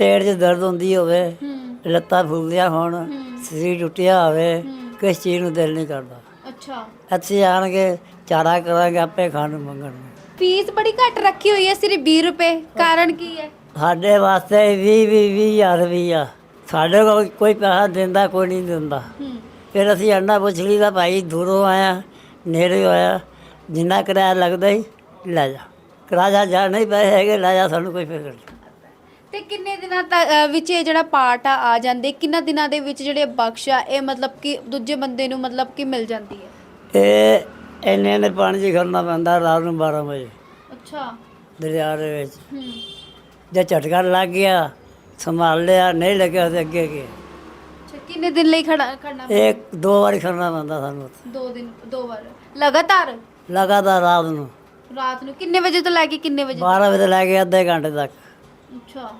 ਪੇਟ 'ਚ ਦਰਦ ਹੁੰਦੀ ਹੋਵੇ ਲੱਤਾਂ ਫੁੱਲਦੀਆਂ ਹੋਣ ਸਰੀਰ ਟੁੱਟਿਆ ਹੋਵੇ ਕਿਸ ਚੀਜ਼ ਨੂੰ ਦਿਲ ਨਹੀਂ ਕਰਦਾ। ਅੱਛਾ। ਇੱਥੇ ਆਣ ਕੇ ਚਾਰਾ ਕਰਾਂਗੇ ਆਪੇ ਖਾਣ ਨੂੰ ਮੰਗਣ। ਨੂੰ ਫੀਸ ਬੜੀ ਘੱਟ ਰੱਖੀ ਹੋਈ ਹੈ ਸਿਰਫ 20 ਰੁਪਏ ਕਾਰਨ ਕੀ ਹੈ? ਸਾਡੇ ਵਾਸਤੇ 20 ਵੀਹ ਵੀਹ ਹਜ਼ਾਰ ਰੁਪਈਆ ਸਾਡੇ ਕੋਲ ਕੋਈ ਪੈਸਾ ਦਿੰਦਾ ਕੋਈ ਨਹੀਂ ਦਿੰਦਾ। ਫਿਰ ਅਸੀਂ ਅੰਡਾ ਪੁੱਛ ਲਈਦਾ ਭਾਈ ਦੂਰੋਂ ਆਇਆ ਨੇੜੇ ਆਇਆ ਜਿੰਨਾ ਕਿਰਾਇਆ ਲੱਗਦਾ ਹੀ ਲੈ ਜਾ। ਕਿਰਾਇਆ ਜਾ ਨਹੀਂ ਪੈਸੇ ਹੈਗੇ ਲੈ ਜਾ ਸਾਨੂੰ ਕੋਈ ਫਿਕਰ ਨਹੀਂ। ਤੇ ਕਿੰਨੇ ਦਿਨਾਂ ਤੱਕ ਅ, ਵਿੱਚ ਇਹ ਜਿਹੜਾ ਪਾਰਟ ਆ ਆ ਜਾਂਦੇ? ਕਿੰਨਾ ਦਿਨਾਂ ਦੇ ਵਿੱਚ ਜਿਹੜੇ ਬਖਸ਼ ਆ ਇਹ ਮਤਲਬ ਕਿ ਦੂਜੇ ਬੰਦੇ ਨੂੰ ਮਤਲਬ ਕਿ ਮਿਲ ਜਾਂਦੀ ਹੈ? ਇਹ ਇੰਨੇ ਨੇ ਪਾਣੀ 'ਚ ਖੜਨਾ ਪੈਂਦਾ ਰਾਤ ਨੂੰ 12 ਵਜੇ। ਅੱਛਾ। ਦਰਿਆ ਦੇ ਵਿੱਚ। ਹੂੰ। ਜੇ ਝਟਕਾ ਲੱਗ ਗਿਆ ਸੰਭਾਲ ਲਿਆ ਨਹੀਂ ਲੱਗਿਆ ਤੇ ਅੱਗੇ ਅੱਛਾ ਕਿੰਨੇ ਦਿਨ ਲਈ ਖੜਾ ਖੜਨਾ ਇੱਕ ਦੋ ਵਾਰੀ ਖੜਨਾ ਪੈਂਦਾ ਸਾਨੂੰ ਉੱਥੇ। ਦੋ ਦਿਨ ਦੋ ਵਾਰ। ਲਗਾਤਾਰ? ਲਗਾਤਾਰ ਰਾਤ ਨੂੰ। ਰਾਤ ਨੂੰ। ਕਿੰਨੇ ਵਜੇ ਤੋਂ ਲੈ ਕੇ ਕਿੰਨੇ ਵਜੇ 12 ਵਜੇ ਲੈ ਕੇ ਅੱਧੇ ਘੰਟੇ ਤੱਕ। ਅੱਛਾ